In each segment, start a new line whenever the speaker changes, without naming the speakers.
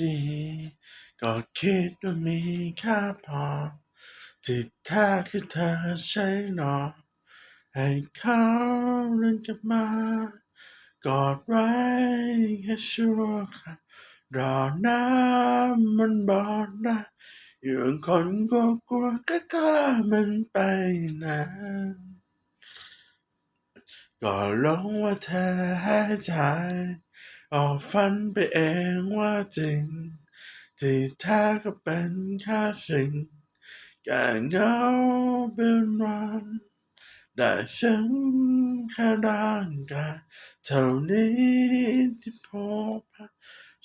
ดี ก็คิดว่ามีค่าพอที่แท้คือเธอใช่หนอให้เขาเดินกลับมากอดไว้แค่ชั่วคราวรอน้ำมันบอดได้อยู่คนกลัวกลัวก็กล้ามันไปนานก็ลงว่าเธอให้ใจ ออกฝันไปเองว่าจริง ที่แท้ก็เป็นแค่สิ่งแก่เงาเป็นวันได้ฉันแค่ร่างกายเท่านี้ที่พบ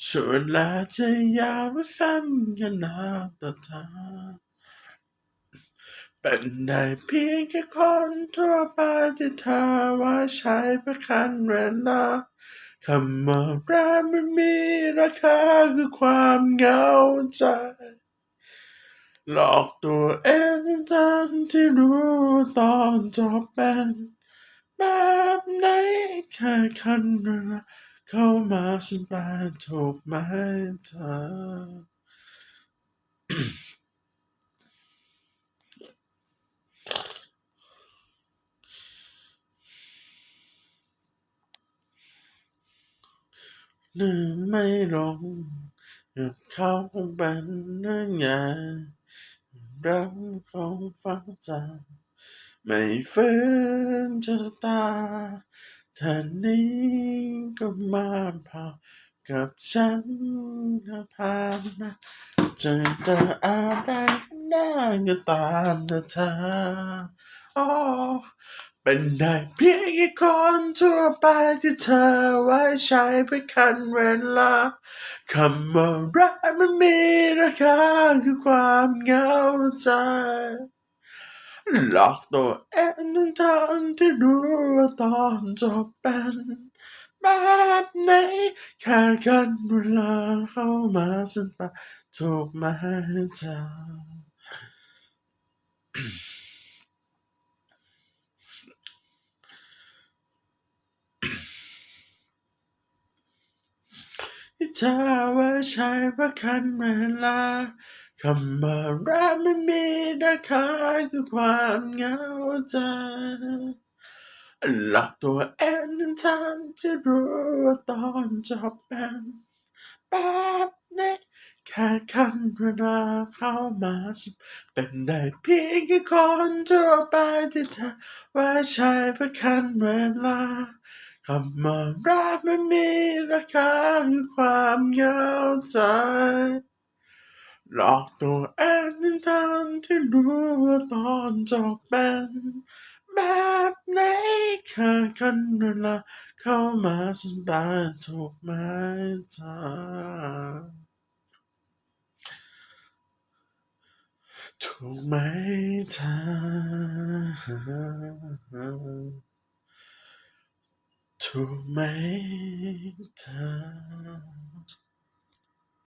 ส่วนลาจะยาวหรือสั้นขนาดตาตาเป็นได้เพียงแค่คนทั่วไปที่เธอว่าใช้ประคันเวลา คำว่ารักมันมีราคาคือความเหงาใจ หลอกตัวเองทั้งที่รู้ตอนจบเป็นแบบไหนแค่คันเวลาเข้ามาสัมผัสถูกไหมเธอ ลืมไม่ลงกับเขาเป็นเรื่องใหญ่เราคงฟังใจไม่ฟื้นชะตาท่านนี้ก็มาพอกับฉันก็ผ่านมาเจอเจออะไรได้ก็ตามนะเธอโอ้ เป็นได้เพียงแค่คนทั่วไปที่เธอไว้ใช้เพื่อคันเวลาคำว่ารักมันมีราคาคือความเหงาใจหลอกตัวเองทั้งทางที่รู้ว่าตอนจบเป็นแบบไหนแค่กันเวลาเข้ามาสัมผัสถูกไหมเธอ ที่เธอว่าใช้ประคันเวลาคำว่ารักไม่มีราคาคือความเหงาใจหลอกตัวเองทั้งทางๆที่รู้ว่าตอนจบเป็นแบบนี้แค่คันเวลาเข้ามาสัมเป็นได้เพียงแค่คนทั่วไปที่เธอไว้ใช้ประคันเวลา คำว่ารักไม่มีราคาคือความเหงาใจหลอกตัวเองทั้งทางๆที่รู้ว่าตอนจบเป็นแบบไหนแค่คันเวลาเข้ามาสัมผัสถูกไหมเธอถูกไหมเธ อถูกไหมเธอ